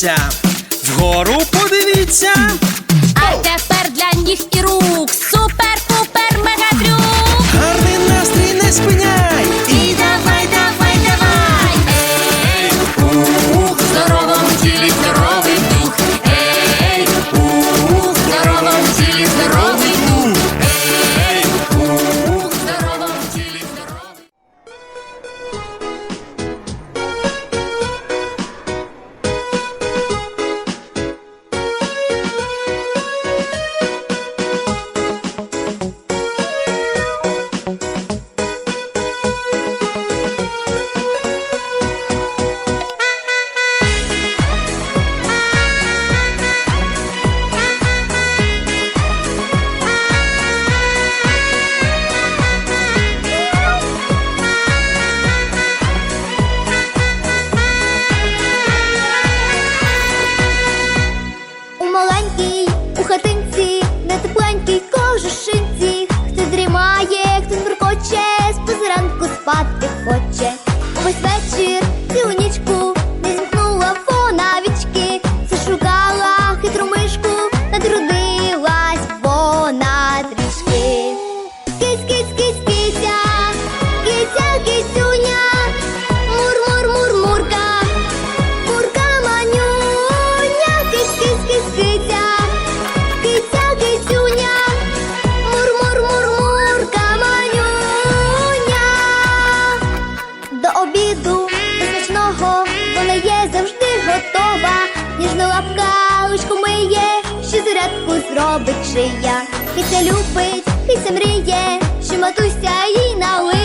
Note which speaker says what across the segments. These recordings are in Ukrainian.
Speaker 1: подивіться, вгору подивіться.
Speaker 2: А тепер для ніг і рук.
Speaker 3: робить шия, Кися любить, кися мріє, що матуся їй
Speaker 4: налить.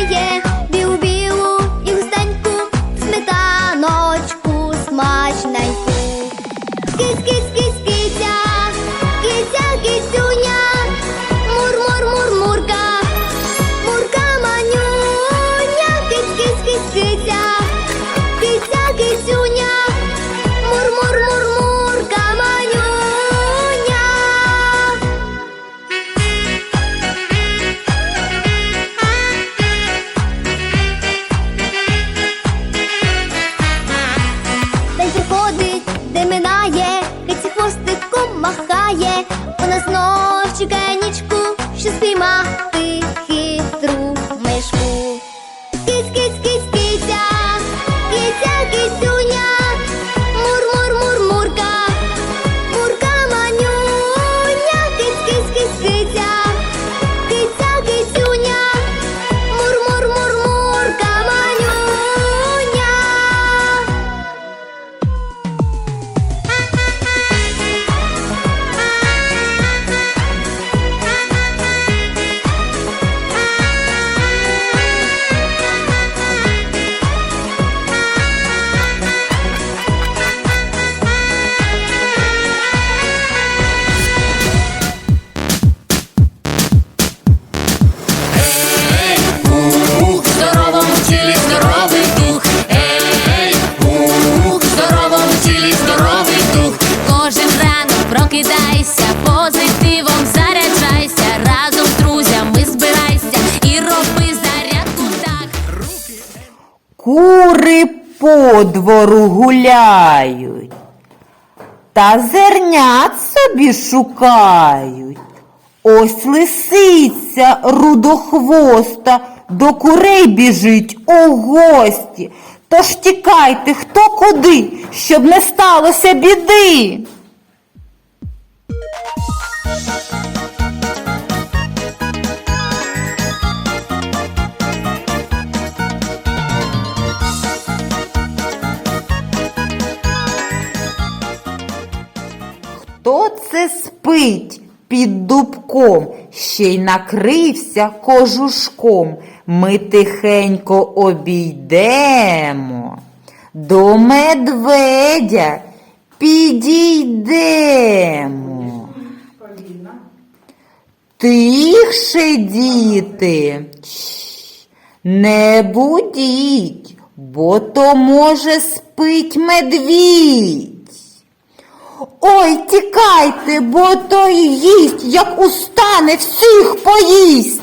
Speaker 4: по двору гуляють, та зернят собі шукають. Ось лисиця рудохвоста до курей біжить у гості. Тож тікайте хто куди, щоб не сталося біди. Хто це спить під дубком, ще й накрився кожушком? Ми тихенько обійдемо, до медведя підійдемо. Тихше, діти, не будіть, бо то може спить медвідь. Ой, тікайте, бо той їсть, як устане всіх поїсть.